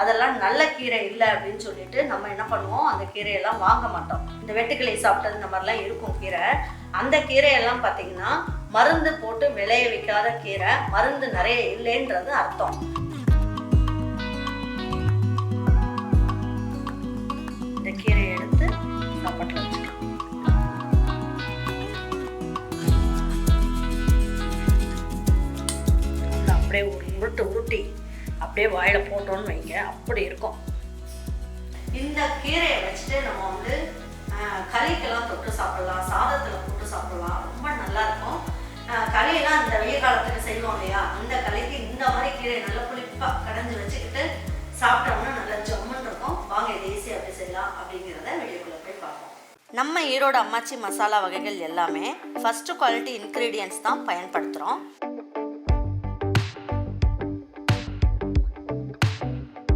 அதெல்லாம் நல்ல கீரை இல்லை அப்படின்னு சொல்லிட்டு நம்ம என்ன பண்ணுவோம்? அந்த கீரையெல்லாம் வாங்க மாட்டோம். இந்த வெட்டுக்கிளை சாப்பிட்டது இந்த மாதிரிலாம் இருக்கும் கீரை. அந்த கீரையெல்லாம் பார்த்தீங்கன்னா மருந்து போட்டு விளைய வைக்காத கீரை. மருந்து நிறைய இல்லைன்றது அர்த்தம். இந்த கீரையை எடுத்து சாப்பாட்டில் வச்சுக்கலாம். அப்படியே உருட்டு உருட்டி அப்படியே வாயில போட்டோன்னு வைங்க. அப்படி இருக்கும். இந்த கீரையை வச்சுட்டு நம்ம வந்து ஆஹ், தொட்டு சாப்பிடலாம். சாதத்தில் போட்டு சாப்பிடலாம். ரொம்ப நல்லா இருக்கும். ஆஹ், களியெல்லாம் இந்த வெயில் காலத்துக்கு செய்வோம் இல்லையா? அந்த களிக்கு இந்த மாதிரி கீரை நல்லா புளிப்பாக கடைஞ்சி வச்சுக்கிட்டு சாப்பிட்டோம்னா நல்லா ஜம்முன்னு இருக்கும். வாங்க இதை ஈஸியாக செய்யலாம் அப்படிங்கிறத வீடியோக்குள்ளே போய் பார்ப்போம். நம்ம ஈரோடு அம்மாச்சி மசாலா வகைகள் எல்லாமே ஃபஸ்ட்டு குவாலிட்டி இன்க்ரீடியன்ஸ் தான் பயன்படுத்துகிறோம்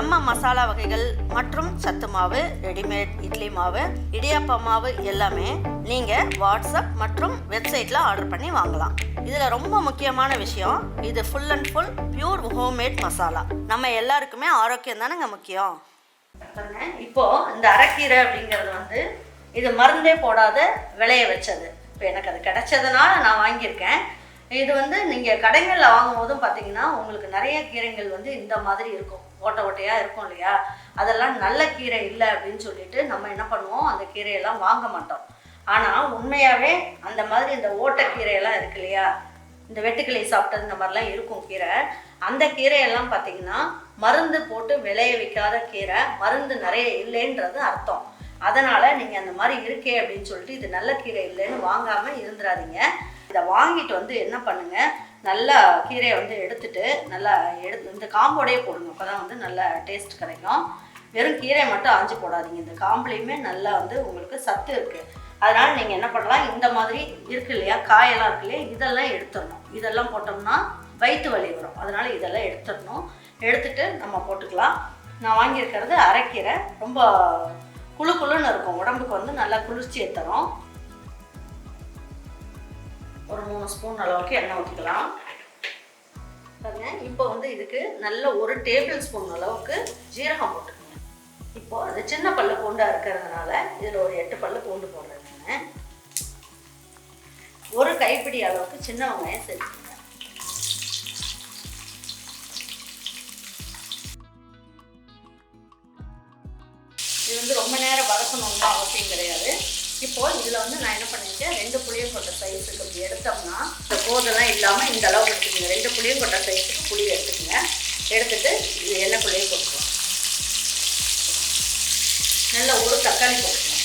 நம்ம மசாலா வகைகள் மற்றும் சத்து மாவு ரெடிமேட் இட்லி மாவு இடியாப்ப மாவு எல்லாமே நீங்கள் வாட்ஸ்அப் மற்றும் வெப்சைட்டில் ஆர்டர் பண்ணி வாங்கலாம். இதில் ரொம்ப முக்கியமான விஷயம் இது full and full pure homemade masala நம்ம எல்லாருக்குமே ஆரோக்கியம் தானேங்க முக்கியம்? இப்போது இப்போ இந்த அரைக்கீரை அப்படிங்கிறது வந்து இது மருந்தே போடாத விளைய வச்சது. இப்போ எனக்கு அது கிடைச்சதுனால நான் வாங்கியிருக்கேன். இது வந்து நீங்கள் கடைகளில் வாங்கும்போதும் பார்த்தீங்கன்னா உங்களுக்கு நிறைய கீரைகள் வந்து இந்த மாதிரி இருக்கும். ஓட்டை ஓட்டையாக இருக்கும் இல்லையா? அதெல்லாம் நல்ல கீரை இல்லை அப்படின்னு சொல்லிட்டு நம்ம என்ன பண்ணுவோம்? அந்த கீரையெல்லாம் வாங்க மாட்டோம். ஆனால் உண்மையாகவே அந்த மாதிரி இந்த ஓட்டைக்கீரையெல்லாம் இருக்கு இல்லையா? இந்த வெட்டுக்கிளி சாப்பிட்டது இந்த மாதிரிலாம் இருக்கும் கீரை. அந்த கீரையெல்லாம் பார்த்தீங்கன்னா மருந்து போட்டு விளைய வைக்காத கீரை மருந்து நிறைய இல்லைன்றது அர்த்தம். அதனால் நீங்கள் அந்த மாதிரி இருக்கே அப்படின்னு சொல்லிட்டு இது நல்ல கீரை இல்லைன்னு வாங்காமல் இருந்துடாதீங்க இதை வாங்கிட்டு வந்து என்ன பண்ணுங்க? நல்லா கீரையை வந்து எடுத்துட்டு நல்லா எடுத்து இந்த காம்போடையே போடுங்க. அப்பதான் வந்து நல்லா டேஸ்ட் கிடைக்கும். வெறும் கீரை மட்டும் ஆஞ்சு போடாதீங்க. இந்த காம்புலேயுமே நல்லா வந்து உங்களுக்கு சத்து இருக்கு. அதனால் நீங்கள் என்ன பண்ணலாம்? இந்த மாதிரி இருக்கு இல்லையா? காயெல்லாம் இருக்கு இல்லையா? இதெல்லாம் எடுத்துடணும். இதெல்லாம் போட்டோம்னா வயிற்று வலி வரும். அதனால் இதெல்லாம் எடுத்துடணும். எடுத்துட்டு நம்ம போட்டுக்கலாம். நான் வாங்கியிருக்கிறது அரைக்கீரை. ரொம்ப குளு குளுன்னு இருக்கும். உடம்புக்கு வந்து நல்லா குளிர்ச்சியை தரும். ஒரு மூணு ஸ்பூன் அளவுக்கு எண்ணெய் ஊற்றிக்கலாம் பாருங்க இப்போ வந்து இதுக்கு நல்ல ஒரு டேபிள் ஸ்பூன் அளவுக்கு ஜீரகம் போட்டுக்கோங்க. இப்போ அது சின்ன பல்லு பூண்டா இருக்கிறதுனால இதில் ஒரு எட்டு பல்லு பூண்டு போடுறேன் நான் ஒரு கைப்பிடி அளவுக்கு சின்ன வெங்காயம் சேர்த்துக்கோங்க. இது வந்து ரொம்ப நேரம் வதக்கணும்னு அவசியம் கிடையாது. இப்போ இதில் வந்து நான் என்ன பண்ணியிருக்கேன் ரெண்டு புளியும் கொட்ட சைஸுக்கு இப்படி எடுத்தோம்னா இந்த கோதெல்லாம் இல்லாமல் இந்த அளவு எடுத்துக்கோங்க. ரெண்டு புளியும் கொட்ட சைஸுக்கு புளி எடுத்துக்கோங்க. எடுத்துட்டு இது எண்ணெய்க்குள்ளேயே கொடுக்கணும் நல்ல ஒரு தக்காளி போட்டுக்கலாம்.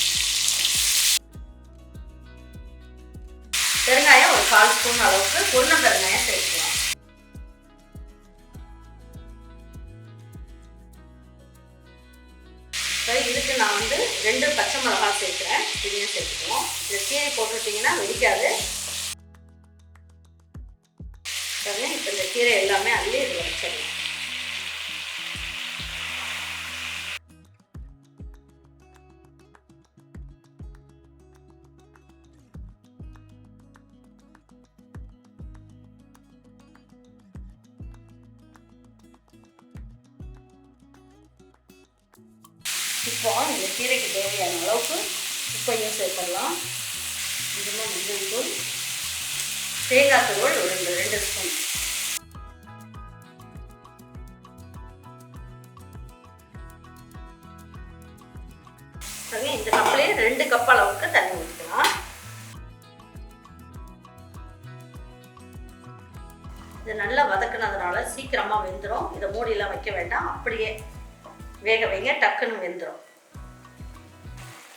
பெருங்காயம் ஒரு கால் ஸ்பூன் அளவுக்கு பொண்ணு பெருங்காயம் சேர்க்குறேன் சேர்த்துக்குவோம் இந்த கீரை போட்டுட்டிங்கன்னா வெடிக்காது. சரி இப்போ இந்த கீரை எல்லாமே அள்ளி இதில் வச்சிடலாம். இப்போ இந்த கீரைக்கு தேவையான அளவுக்கு உப்பையும் சேர்த்துடலாம் கொஞ்சமாக மஞ்சள் தூள் தேங்காய் தூள் ஒரு ரெண்டு ஸ்பூன். இந்த கப்லேயே ரெண்டு கப் அளவுக்கு தண்ணி ஊற்றிக்கலாம் இது நல்லா வதக்குனதுனால சீக்கிரமாக வெந்துடும் இதை மூடியெல்லாம் வைக்க வேண்டாம். அப்படியே வேக வைங்க டக்குன்னு வெந்துடும்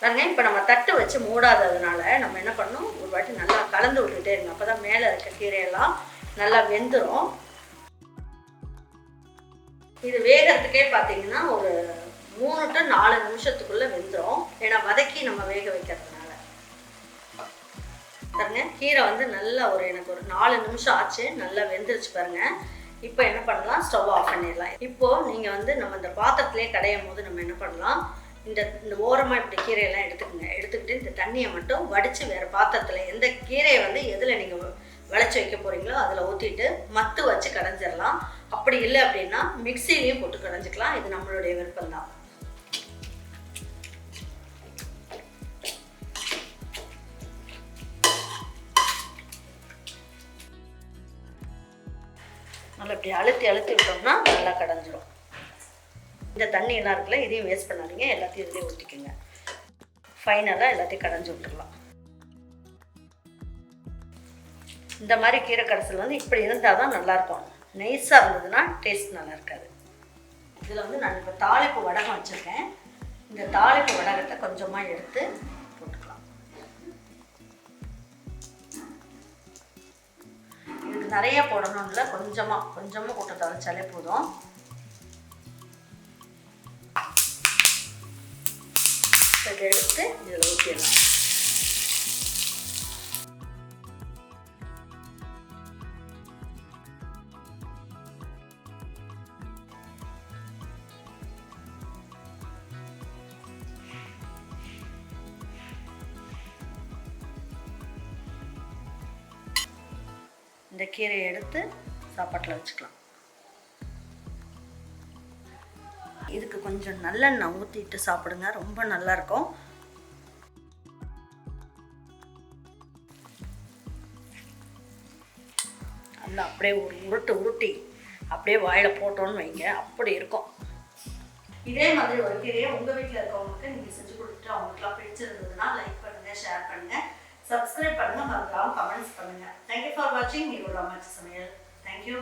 பாருங்க இப்போ நம்ம தட்டு வச்சு மூடாததுனால நம்ம என்ன பண்ணணும்? ஒரு வாட்டி நல்லா கலந்து விட்டுட்டே இருங்க. அப்போ தான் மேலே இருக்க கீரையெல்லாம் நல்லா வெந்துடும் இது வேகிறதுக்கே பார்த்தீங்கன்னா ஒரு மூணு டு நாலு நிமிஷத்துக்குள்ளே வெந்துடும் ஏன்னா வதக்கி நம்ம வேக வைக்கிறதுனால. பாருங்க கீரை வந்து நல்லா ஒரு எனக்கு ஒரு நாலு நிமிஷம் ஆச்சு. நல்லா வெந்துருச்சு பாருங்க. இப்போ என்ன பண்ணலாம்? ஸ்டவ் ஆஃப் பண்ணிடலாம். இப்போ நீங்கள் வந்து நம்ம இந்த பாத்திரத்திலே கடையும் போது நம்ம என்ன பண்ணலாம்? இந்த இந்த ஓரமாக இப்படி கீரையெல்லாம் எடுத்துக்கோங்க. எடுத்துக்கிட்டு இந்த தண்ணியை மட்டும் வடித்து வேறு பாத்திரத்தில் எந்த கீரையை வந்து எதில் நீங்கள் விளைச்சி வைக்க போகிறீங்களோ அதில் ஊற்றிட்டு மத்து வச்சு கடைஞ்சிடலாம். அப்படி இல்லை அப்படின்னா மிக்சிலையும் போட்டு கடைஞ்சிக்கலாம். இது நம்மளுடைய விருப்பம் தான். நல்லா இப்படி அழுத்தி அழுத்தி விட்டோம்னா நல்லா கடைஞ்சிரும். இந்த தண்ணி எல்லாம் இருக்குல்ல இதையும் வேஸ்ட் பண்ணாதீங்க எல்லாத்தையும் இதிலே ஊற்றிக்கோங்க ஃபைனலாக எல்லாத்தையும் கடைஞ்சி விட்டுறலாம். இந்த மாதிரி கீரை கடைசல் வந்து இப்படி இருந்தால் தான் நல்லாயிருக்கும் நைஸாக இருந்ததுன்னா டேஸ்ட் நல்லா இருக்காது. இதில் வந்து நான் இப்போ தாளிப்பு வடகம் வச்சுருக்கேன். இந்த தாளிப்பு வடகத்தை கொஞ்சமாக எடுத்து போட்டுக்கலாம். இதுக்கு நிறைய போடணும்ல கொஞ்சமாக கொஞ்சமாக கூட்ட தாளிச்சாலே போதும். இதை எடுத்து இதில் ஊற்றிடலாம் இந்த கீரையை எடுத்து சாப்பாட்டில் வச்சுக்கலாம். இதுக்கு கொஞ்சம் நல்லெண்ணெய் ஊற்றிட்டு சாப்பிடுங்க. ரொம்ப நல்லா இருக்கும் நல்லா அப்படியே ஒரு உருட்டு உருட்டி அப்படியே வாயில் போட்டோன்னு வைங்க. அப்படி இருக்கும். இதே மாதிரி ஒரு கீரையை உங்கள் வீட்டில் இருக்கவங்களுக்கு நீங்கள் செஞ்சு கொடுத்துட்டு அவங்களுக்குலாம் பிடிச்சிருந்ததுன்னா லைக் பண்ணுங்கள் ஷேர் பண்ணுங்கள் சப்ஸ்கிரைப் பண்ணுங்கள் மறக்காமல் கமெண்ட்ஸ் பண்ணுங்கள் தேங்க்யூ ஃபார் வாட்சிங் நீரோட அமைச்சு சமையல். தேங்க்யூ